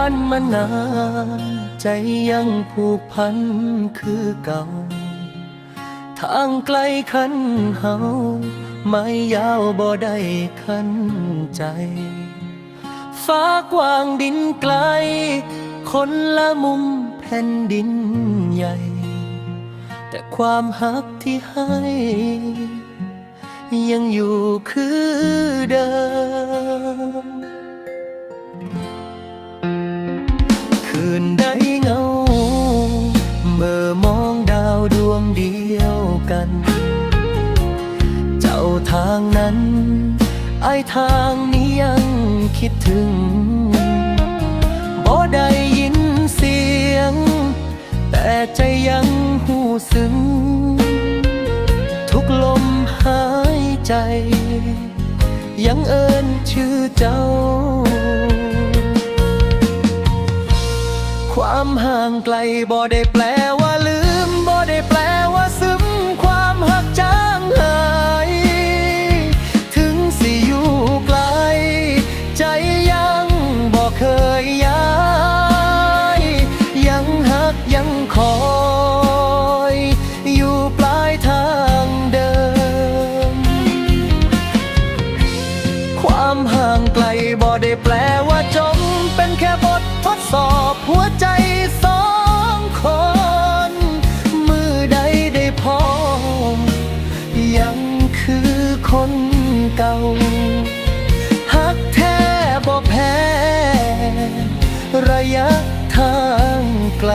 านมานาน ใจยังผูกพันคือเก่า ทางไกลคันเฮาไม่ยาวบ่ได้คันใจ ฟ้ากว้างดินไกล คนละมุมแผ่นดินใหญ่ แต่ความหักที่ให้ ยังอยู่คือเดิม นได้เงา เมื่อมองดาวดวงเดียวกัน เจ้าทางนั้น ไอทางนี้ยังคิดถึงบ่ได้ยินเสียง แต่ใจยังหูซึ้ง ทุกลมหายใจ ยังเอินชื่อเจ้าามห่างไกลบ่ได้แปลว่าลืมบ่ได้แปลว่าซึมความหักจางหาย ถึงสิอยู่ไกล ใจยังบ่เคยย้าย ยังหักยังคอยอยู่ปลายทางเดิม ความห่างไกลบ่ได้แปลว่าจมเป็นแค่บททดสอบหัวใจ คนเก่าหักแท้บ่แพ้ระยะทางไกล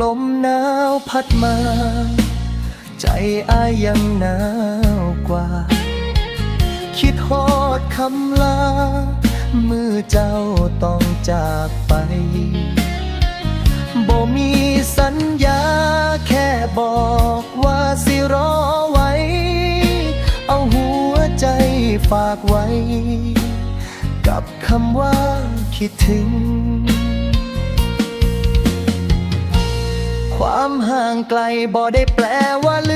ลมหนาวพัดมา ใจอายยังหนาวกว่า คิดฮอดคำลา มือเจ้าต้องจากไป บอกว่าสิรอไว้ เอาหัวใจฝากไว้ กับคำว่าคิดถึง ความห่างไกลบ่ได้แปลว่าลื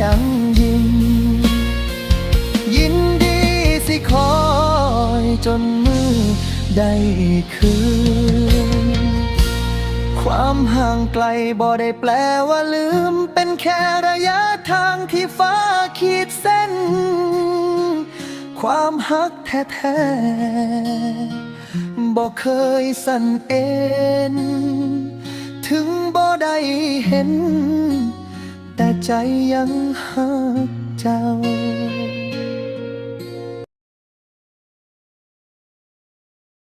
ยังยินยินดีสิคอยจนมือได้คืน ความห่างไกลบ่ได้แปลว่าลืม เป็นแค่ระยะทางที่ฟ้าขีดเส้น ความหักแท้ๆบ่เคยสั่นเอ็น ถึงบ่ได้เห็น แต่ใจยังหักเจ้า